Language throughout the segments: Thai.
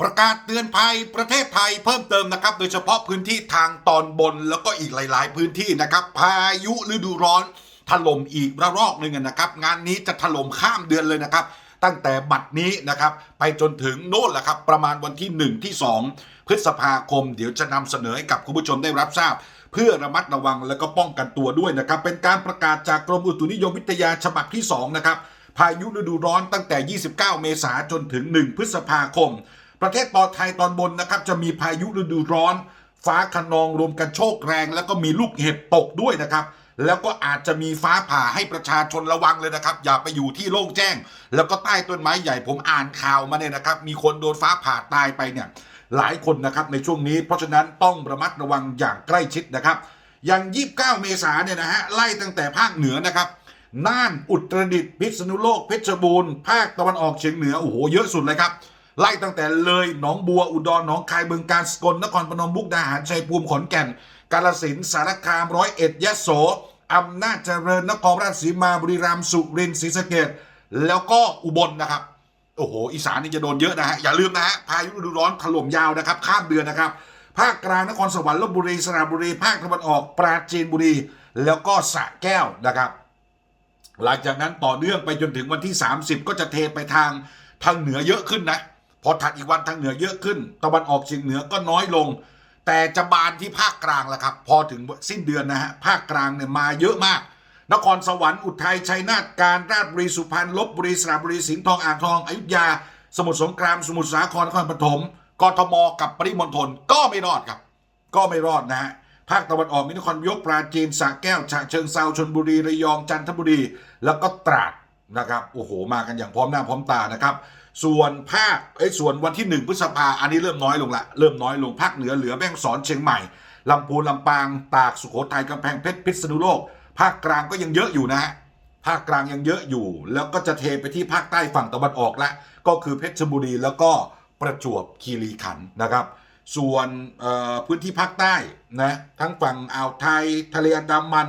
ประกาศเตือนภัยประเทศไทยเพิ่มเติมนะครับ โดยเฉพาะพื้นที่ทางตอนบนแล้วก็อีกหลาย ๆ พื้นที่นะครับ พายุฤดูร้อนถล่มอีกระลอกหนึ่งนะครับ งานนี้จะถล่มข้ามเดือนเลยนะครับ ตั้งแต่บัดนี้นะครับ ไปจนถึงโน่นแหละครับ ประมาณวันที่ 1 ที่ 2 พฤษภาคม เดี๋ยวจะนำเสนอให้กับคุณผู้ชมได้รับทราบ เพื่อระมัดระวังและก็ป้องกันตัวด้วยนะครับ เป็นการประกาศจากกรมอุตุนิยมวิทยาฉบับที่2นะครับพายุฤดูร้อนตั้งแต่ 29 เมษายนจนถึง 1 พฤษภาคม ประเทศตอนไทยตอนบนนะครับจะมีพายุฤดูร้อน ฟ้าคะนองรวมกันโชกแรง แล้วก็มีลูกเห็บตกด้วยนะครับ แล้วก็อาจจะมีฟ้าผ่าให้ประชาชนระวังเลยนะครับ อย่าไปอยู่ที่โล่งแจ้ง แล้วก็ใต้ต้นไม้ใหญ่ผมอ่านข่าวมาเนี่ยนะครับ มีคนโดนฟ้าผ่าตายไปเนี่ยหลายคนนะครับในช่วงนี้ เพราะฉะนั้นต้องระมัดระวังอย่างใกล้ชิดนะครับ อย่าง29 เมษายนเนี่ยนะฮะไล่ตั้งแต่ภาคเหนือนะครับน่านอุตรดิตถ์พิษณุโลกเพชรบูรณ์ภาคตะวันออกเฉียงเหนือโอ้โหเยอะสุดเลยครับ ไล่ตั้งแต่เลยหนองบัวอุดรหนองคายบึงกาฬสกลนครพนมมุกดาหารชัยภูมิขอนแก่น กาฬสินธุ์สารคามร้อยเอ็ดยะโสอำนาจเจริญนครราชสีมาบุรีรัมย์สุรินทร์ศรีสะเกษแล้วก็อุบลนะครับโอ้โหอีสานนี่จะโดนเยอะนะฮะอย่าลืมนะฮะพายุฤดูร้อนถล่มยาวนะครับข้ามเดือนนะครับภาคกลางนครสวรรค์ลบบุรีสระบุรีภาคตะวันออกปราจีนบุรี แล้วก็สระแก้วนะครับ หลังจากนั้นต่อเนื่องไปจนถึงวันที่ 30 ก็จะเทไปทางทางเหนือเยอะขึ้นนะ พอถัดอีกวันทางเหนือเยอะขึ้น ตะวันออกเฉียงเหนือก็น้อยลง แต่จะบานที่ภาคกลางแหละครับ พอถึงสิ้นเดือนนะฮะภาคกลางเนี่ยมาเยอะมาก นครสวรรค์อุทัยชัยนาทการราชบุรีสุพรรณลบบุรีสระบุรีสิงห์ทองอ่างทองอยุธยา สมุทรสงครามสมุทรสาครนครปฐมกทมกับปริมณฑลก็ไม่รอดครับ ก็ไม่รอดนะฮะภาคตะวันออกมีนครยกปราจีนสระแก้วฉะเชิงเซาชนบุรีระยองจันทบุรี แล้วก็ตราดนะครับโอ้โหมากันอย่างพร้อมหน้าพร้อมตานะครับ ส่วนภาคไอ้ส่วนวันที่ 1 พฤษภาอันนี้เริ่มน้อยลงละเริ่มน้อยลงภาคเหนือเหลือแม่ฮ่องสอนเชียงใหม่ลำพูนลำปางตากสุโขทัยกำแพงเพชรพิษณุโลก ภาคกลางก็ยังเยอะอยู่นะฮะภาคกลางยังเยอะอยู่ แล้วก็จะเทไปที่ภาคใต้ฝั่งตะวันออกละก็คือเพชรบุรีแล้วก็ประจวบคีรีขันธ์นะครับ ส่วนเอ่อพื้นที่ภาคใต้นะทั้งฝั่งอ่าวไทยทะเลอันดามัน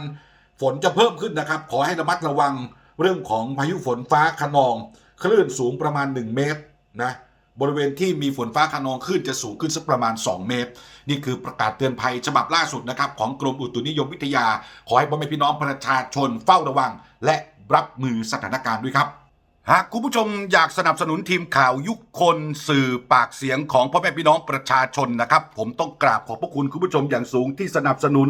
ฝนจะเพิ่มขึ้นนะครับ ขอให้ระมัดระวังเรื่องของพายุฝนฟ้าคะนอง คลื่นสูงประมาณ 1 เมตรนะบริเวณที่มีฝนฟ้าคะนองคลื่นจะสูงขึ้นสักประมาณ 2 เมตร นี่คือประกาศเตือนภัยฉบับล่าสุดนะครับของกรมอุตุนิยมวิทยา ขอให้พ่อแม่พี่น้องประชาชนเฝ้าระวัง และรับมือสถานการณ์ด้วยครับ หากคุณผู้ชมอยากสนับสนุนทีมข่าวยุคคนสื่อปากเสียงของพ่อแม่พี่น้องประชาชนนะครับ ผมต้องกราบขอบพระคุณคุณผู้ชมอย่างสูงที่สนับสนุน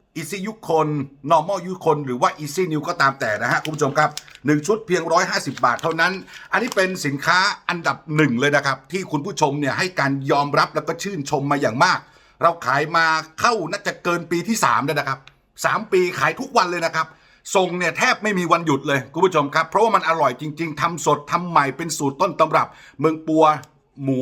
อีซี่ยุคคน normal ยุคคน หรือว่า easy new ก็ตามแต่นะฮะ คุณผู้ชมครับ 1 ชุดเพียง 150 บาทเท่านั้น อันนี้เป็นสินค้าอันดับหนึ่งเลยนะครับ ที่คุณผู้ชมเนี่ยให้การยอมรับแล้วก็ชื่นชมมาอย่างมาก เราขายมาเข้าน่าจะเกินปีที่ 3 แล้วนะครับ 3 ปีขายทุกวันเลยนะครับส่งเนี่ยแทบไม่มีวันหยุดเลยคุณผู้ชมครับ เพราะว่ามันอร่อยจริง ๆทำสดทำใหม่เป็นสูตรต้นตำรับ เมืองปัวหมู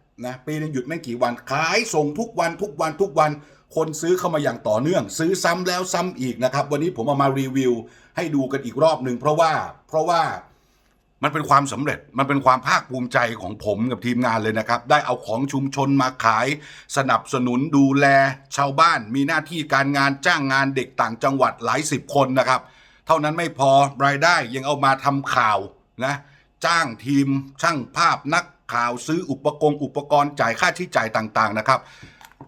นะปีหนึ่งหยุดไม่กี่วันขายส่งทุกวันทุกวันทุกวัน คนซื้อเข้ามาอย่างต่อเนื่อง ซื้อซ้ำแล้วซ้ำอีกนะครับ วันนี้ผมเอามารีวิว ให้ดูกันอีกรอบหนึ่งเพราะว่าเพราะว่ามันเป็นความสำเร็จมันเป็นความภาคภูมิใจของผมกับทีมงานเลยนะครับ ได้เอาของชุมชนมาขาย สนับสนุนดูแลชาวบ้าน มีหน้าที่การงานจ้างงานเด็กต่างจังหวัดหลายสิบคนนะครับ เท่านั้นไม่พอรายได้ยังเอามาทำข่าวนะจ้างทีมช่างภาพนัก ข่าวซื้ออุปกรณ์อุปกรณ์จ่ายค่าใช้จ่ายต่างๆนะครับ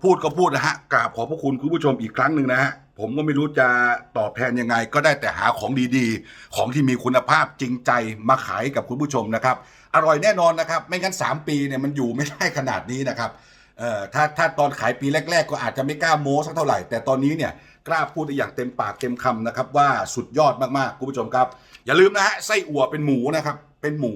พูดก็พูดนะฮะกราบขอบพระคุณคุณผู้ชมอีกครั้งหนึ่งนะฮะผมก็ไม่รู้จะตอบแทนยังไง ก็ได้แต่หาของดีๆ ของที่มีคุณภาพจริงใจมาขายกับคุณผู้ชมนะครับ อร่อยแน่นอนนะครับ ไม่งั้น 3 ปีเนี่ยมันอยู่ไม่ได้ขนาดนี้นะครับเอ่อถ้าถ้าตอนขายปีแรก ๆ ก็อาจจะไม่กล้าโม้สักเท่าไหร่ แต่ตอนนี้เนี่ยกล้าพูดได้อย่างเต็มปากเต็มคำนะครับ ว่าสุดยอดมากๆคุณผู้ชมครับ อย่าลืมนะฮะไส้อั่วเป็นหมูนะครับ เป็นหมู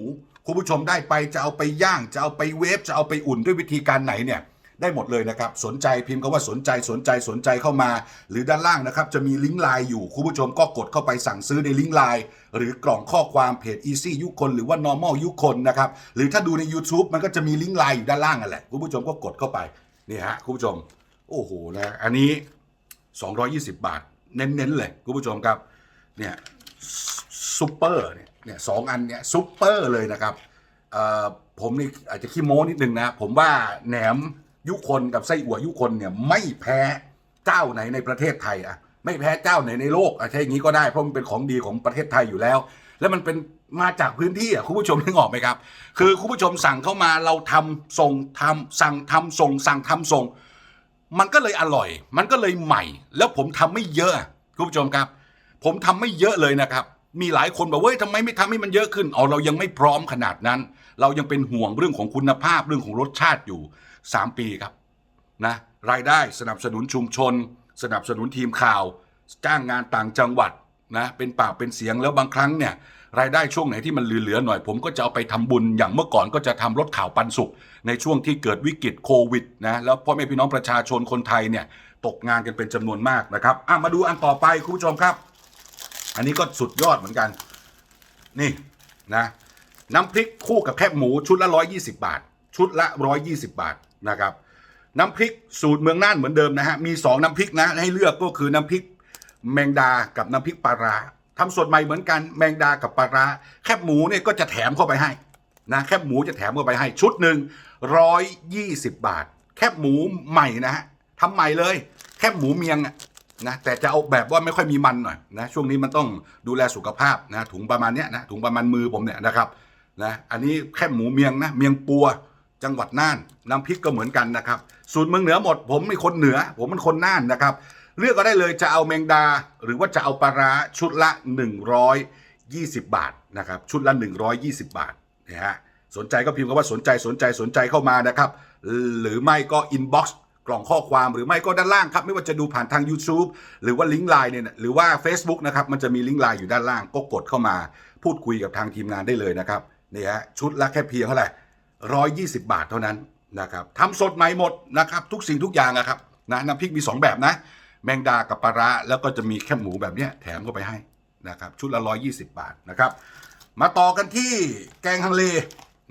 คุณผู้ชมได้ไปจะเอาไปย่าง จะเอาไปเวฟจะเอาไปอุ่นด้วยวิธีการไหนเนี่ยได้หมดเลยนะครับ สนใจพิมพ์คำว่าสนใจสนใจสนใจเข้ามา หรือด้านล่างนะครับ จะมีลิงก์ไลน์อยู่ คุณผู้ชมก็กดเข้าไปสั่งซื้อในลิงก์ไลน์หรือกล่องข้อความเพจ Easy ยุคนหรือว่า normal ยุคนนะครับ หรือถ้าดูใน YouTube มันก็จะมีลิงก์ไลน์อยู่ด้านล่างนั่นแหละ คุณผู้ชมก็กดเข้าไปนี่ฮะคุณผู้ชม โอ้โหนะอันนี้ 220 บาท เน้นๆเลยคุณผู้ชมครับเนี่ยซุปเปอร์เนี่ยเนี่ยสองอันเนี่ยซุปเปอร์เลยนะครับผมนี่อาจจะขี้โม้นิดนึงนะ ผมว่าแหนมยุคนกับไส้อั่วยุคนเนี่ยไม่แพ้เจ้าไหนในประเทศไทยอะไม่แพ้เจ้าไหนในโลกอะใช่อย่างนี้ก็ได้เพราะมันเป็นของดีของประเทศไทยอยู่แล้ว แล้วมันเป็นมาจากพื้นที่อะคุณผู้ชมนึกออกไหมครับ คือคุณผู้ชมสั่งเข้ามาเราทำส่งทำสั่งทำส่ง สั่งทำส่ง มันก็เลยอร่อย มันก็เลยใหม่ แล้วผมทำไม่เยอะคุณผู้ชมครับ ผมทำไม่เยอะเลยนะครับ มีหลายคนบอกเว้ยทำไมไม่ทำให้มันเยอะขึ้นอ๋อเรายังไม่พร้อมขนาดนั้น เรายังเป็นห่วงเรื่องของคุณภาพเรื่องของรสชาติอยู่ 3 ปีครับนะรายได้สนับสนุนชุมชน สนับสนุนทีมข่าว จ้างงานต่างจังหวัดนะเป็นปากเป็นเสียงแล้วบางครั้งเนี่ยรายได้ช่วงไหนที่มันเหลือๆหน่อย ผมก็จะเอาไปทำบุญอย่างเมื่อก่อนก็จะทำรถข่าวปันสุข ในช่วงที่เกิดวิกฤตโควิดนะแล้วพ่อแม่พี่น้องประชาชนคนไทยเนี่ยตกงานกันเป็นจำนวนมากนะครับอะมาดูอันต่อไปคุณผู้ชมครับ อันนี้ก็สุดยอดเหมือนกัน นี่นะน้ำพริกคู่กับแคบหมูชุดละ120 บาท ชุดละ 120 บาทนะครับ น้ำพริกสูตรเมืองน่านเหมือนเดิมนะฮะมี 2 น้ำพริกนะให้เลือกก็คือน้ำพริกแมงดากับน้ำพริกปลาร้าทำสดใหม่เหมือนกันแมงดากับปลาร้าแคบหมูเนี่ยก็จะแถมเข้าไปให้นะแคบหมูจะแถมเข้าไปให้ชุดหนึ่ง120 บาท แคบหมูใหม่นะฮะทำใหม่เลย แคบหมูเมียงอะ นะแต่จะเอาแบบว่าไม่ค่อยมีมันหน่อยนะช่วงนี้มันต้องดูแลสุขภาพนะถุงประมาณเนี้ยนะถุงประมาณมือผมเนี่ยนะครับนะอันนี้แค่หมูเมียงนะเมียงปัวจังหวัดน่านน้ำพริกก็เหมือนกันนะครับสูตรเมืองเหนือหมด ผมเป็นคนเหนือ ผมเป็นคนน่านนะครับ เลือกก็ได้เลยจะเอาแมงดา หรือว่าจะเอาปลาร้าชุดละ 120 บาทนะครับชุดละ 120 บาทนะฮะสนใจก็พิมพ์คำว่าสนใจสนใจสนใจเข้ามานะครับ หรือไม่ก็อินบ็อกซ์ กล่องข้อความหรือไม่ก็ด้านล่างครับ ไม่ว่าจะดูผ่านทาง YouTube หรือว่าลิงก์ไลน์เนี่ยหรือว่า Facebook นะครับมันจะมีลิงก์ไลน์อยู่ด้านล่างก็กดเข้ามา พูดคุยกับทางทีมงานได้เลยนะครับนี่ฮะชุดละแค่เพียงเท่าไหร่ร้อยยี่สิบบาทเท่านั้นนะครับทำสดใหม่หมดนะครับทุกสิ่งทุกอย่างนะครับนะน้ำพริกมี 2 แบบนะ แมงดากับปลาร้าแล้วก็จะมีแค่หมูแบบเนี้ยแถมเข้าไปให้นะครับชุดละ120บบาทนะครับมาต่อกันที่แกงฮังเล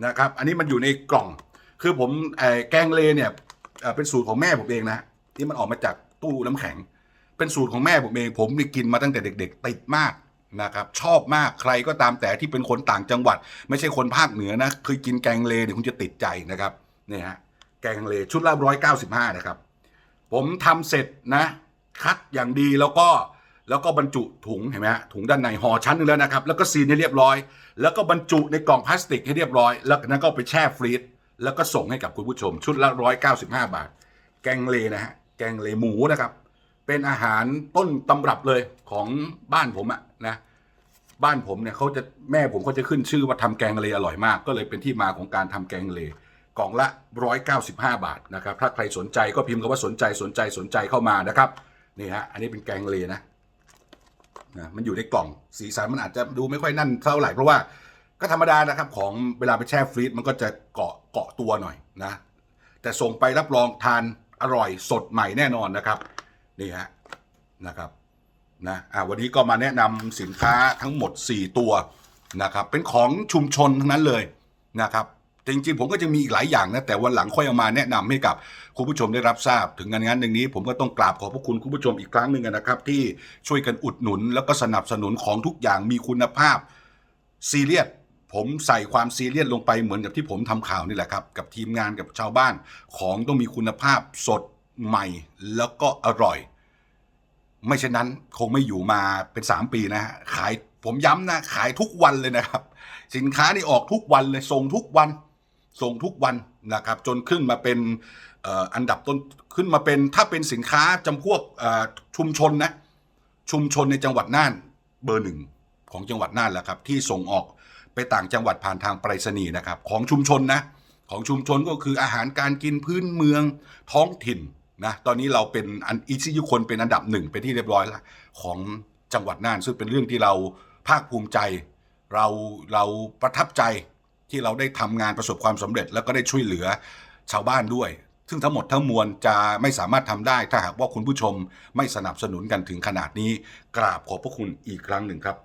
นะครับอันนี้มันอยู่ในกล่อง คือผมแกงเลเนี่ย เป็นสูตรของแม่ผมเองนะที่มันออกมาจากตู้น้ำแข็ง เป็นสูตรของแม่ผมเอง ผมนี่กินมาตั้งแต่เด็ก ๆ ติดมากนะครับชอบมากใครก็ตามแต่ที่เป็นคนต่างจังหวัด ไม่ใช่คนภาคเหนือนะเคยกินแกงเลเนี่ยคุณจะติดใจนะครับนี่ฮะแกงเลชุดละร้อยเก้าสิบห้านะครับ ผมทำเสร็จนะ คัดอย่างดีแล้วก็แล้วก็บรรจุถุงเห็นไหมฮะถุงด้านในห่อชั้นหนึงแล้วนะครับ แล้วก็ซีนให้เรียบร้อย แล้วก็บรรจุในกล่องพลาสติกให้เรียบร้อย แล้วนั้นก็ไปแช่ฟรีซ แล้วก็ส่งให้กับคุณผู้ชมชุดละร้อยเก้าสิบห้าบาท แกงเลนะฮะ แกงเลหมูนะครับ เป็นอาหารต้นตำรับเลยของบ้านผมอะนะ บ้านผมเนี่ยเขาจะแม่ผมเขาจะขึ้นชื่อว่าทำแกงเลอร่อยมาก ก็เลยเป็นที่มาของการทำแกงเลกล่องละ 195 บาทนะครับ ถ้าใครสนใจก็พิมพ์คำว่าสนใจสนใจสนใจเข้ามานะครับ นี่ฮะ อันนี้เป็นแกงเลนะนะมันอยู่ในกล่องสีสันมันอาจจะดูไม่ค่อยนั่นเท่าไหร่เพราะว่าก็ธรรมดานะครับของเวลาไปแช่ฟรีซมันก็จะกาะ เกาะตัวหน่อยนะ แต่ส่งไปรับรองทานอร่อยสดใหม่แน่นอนนะครับ นี่ฮะนะครับนะอ่าวันนี้ก็มาแนะนำสินค้าทั้งหมด 4 ตัวนะครับ เป็นของชุมชนทั้งนั้นเลยนะครับจริงๆผมก็จะมีอีกหลายอย่างนะแต่วันหลังค่อยเอามาแนะนำให้กับคุณผู้ชมได้รับทราบ ถึงงานงานหนึ่งนี้ ผมก็ต้องกราบขอบพระคุณคุณผู้ชมอีกครั้งหนึ่งนะครับ ที่ช่วยกันอุดหนุน แล้วก็สนับสนุนของทุกอย่างมีคุณภาพซีเรียส ผมใส่ความซีเรียสลงไปเหมือนกับที่ผมทำข่าวนี่แหละครับ กับทีมงานกับชาวบ้าน ของต้องมีคุณภาพสดใหม่แล้วก็อร่อย ไม่เช่นนั้นคงไม่อยู่มาเป็น 3 ปีนะฮะขายผมย้ำนะขายทุกวันเลยนะครับ สินค้านี่ออกทุกวันเลยส่งทุกวันส่งทุกวันนะครับ จนขึ้นมาเป็นอันดับต้นขึ้นมาเป็นถ้าเป็นสินค้าจำพวกชุมชนนะชุมชนในจังหวัดน่านเบอร์หนึ่งของจังหวัดน่านแหละครับ ที่ส่งออก ไปต่างจังหวัดผ่านทางไปรษณีย์นะครับ ของชุมชนนะ ของชุมชนก็คืออาหารการกินพื้นเมืองท้องถิ่นนะตอนนี้เราเป็นอันอีซิยุคนเป็นอันดับหนึ่งเป็นที่เรียบร้อยแล้วของจังหวัดน่านซึ่งเป็นเรื่องที่เราภาคภูมิใจ เราเราประทับใจที่เราได้ทำงานประสบความสำเร็จ แล้วก็ได้ช่วยเหลือชาวบ้านด้วย ซึ่งทั้งหมดทั้งมวลจะไม่สามารถทำได้ ถ้าหากว่าคุณผู้ชมไม่สนับสนุนกันถึงขนาดนี้ กราบขอบพระคุณอีกครั้งหนึ่งครับ